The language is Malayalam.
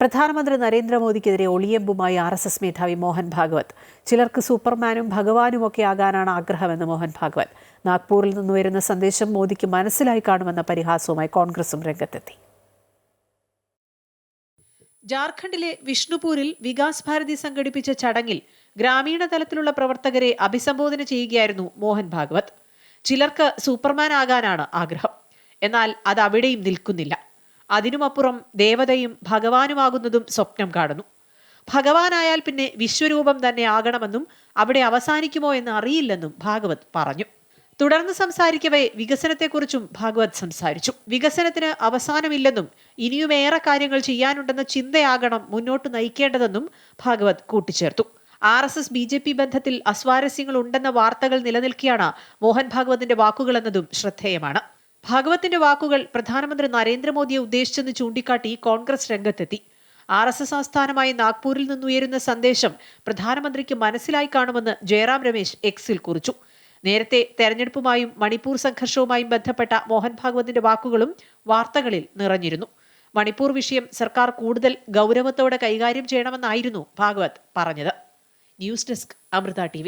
പ്രധാനമന്ത്രി നരേന്ദ്രമോദിക്കെതിരെ ഒളിയമ്പുമായി ആർ എസ് എസ് മേധാവി മോഹൻ ഭാഗവത്. ചിലർക്ക് സൂപ്പർമാനും ഭഗവാനുമൊക്കെ ആകാനാണ് ആഗ്രഹമെന്ന് മോഹൻ ഭാഗവത്. നാഗ്പൂരിൽ നിന്ന് വരുന്ന സന്ദേശം മോദിക്ക് മനസ്സിലായി കാണുമെന്ന പരിഹാസവുമായി കോൺഗ്രസും രംഗത്തെത്തി. ജാർഖണ്ഡിലെ വിഷ്ണുപൂരിൽ വികാസ് ഭാരതി സംഘടിപ്പിച്ച ചടങ്ങിൽ ഗ്രാമീണ തലത്തിലുള്ള പ്രവർത്തകരെ അഭിസംബോധന ചെയ്യുകയായിരുന്നു മോഹൻ ഭാഗവത്. ചിലർക്ക് സൂപ്പർമാൻ ആകാനാണ് ആഗ്രഹം. എന്നാൽ അത് അവിടെയും നിൽക്കുന്നില്ല. അതിനുമപ്പുറം ദേവതയും ഭഗവാനുമാകുന്നതും സ്വപ്നം കാണുന്നു. ഭഗവാനായാൽ പിന്നെ വിശ്വരൂപം തന്നെ ആകണമെന്നും അവിടെ അവസാനിക്കുമോ എന്ന് അറിയില്ലെന്നും ഭാഗവത് പറഞ്ഞു. തുടർന്ന് സംസാരിക്കവേ വികസനത്തെക്കുറിച്ചും ഭാഗവത് സംസാരിച്ചു. വികസനത്തിന് അവസാനമില്ലെന്നും ഇനിയും ഏറെ കാര്യങ്ങൾ ചെയ്യാനുണ്ടെന്ന ചിന്തയാകണം മുന്നോട്ട് നയിക്കേണ്ടതെന്നും ഭാഗവത് കൂട്ടിച്ചേർത്തു. R S S B J P ബന്ധത്തിൽ അസ്വാരസ്യങ്ങൾ ഉണ്ടെന്ന വാർത്തകൾ നിലനിൽക്കെയാണ് മോഹൻ ഭാഗവതിന്റെ വാക്കുകളെന്നതും ശ്രദ്ധേയമാണ്. ഭാഗവത്തിന്റെ വാക്കുകൾ പ്രധാനമന്ത്രി നരേന്ദ്രമോദിയെ ഉദ്ദേശിച്ചെന്ന് ചൂണ്ടിക്കാട്ടി കോൺഗ്രസ് രംഗത്തെത്തി. ആർ എസ് എസ് ആസ്ഥാനമായി നാഗ്പൂരിൽ നിന്നുയരുന്ന സന്ദേശം പ്രധാനമന്ത്രിക്ക് മനസ്സിലായി കാണുമെന്ന് ജയറാം രമേശ് എക്സിൽ കുറിച്ചു. നേരത്തെ തെരഞ്ഞെടുപ്പുമായും മണിപ്പൂർ സംഘർഷവുമായും ബന്ധപ്പെട്ട മോഹൻ ഭാഗവതിന്റെ വാക്കുകളും വാർത്തകളിൽ നിറഞ്ഞിരുന്നു. മണിപ്പൂർ വിഷയം സർക്കാർ കൂടുതൽ ഗൗരവത്തോടെ കൈകാര്യം ചെയ്യണമെന്നായിരുന്നു ഭാഗവത് പറഞ്ഞത്. News desk Amrita T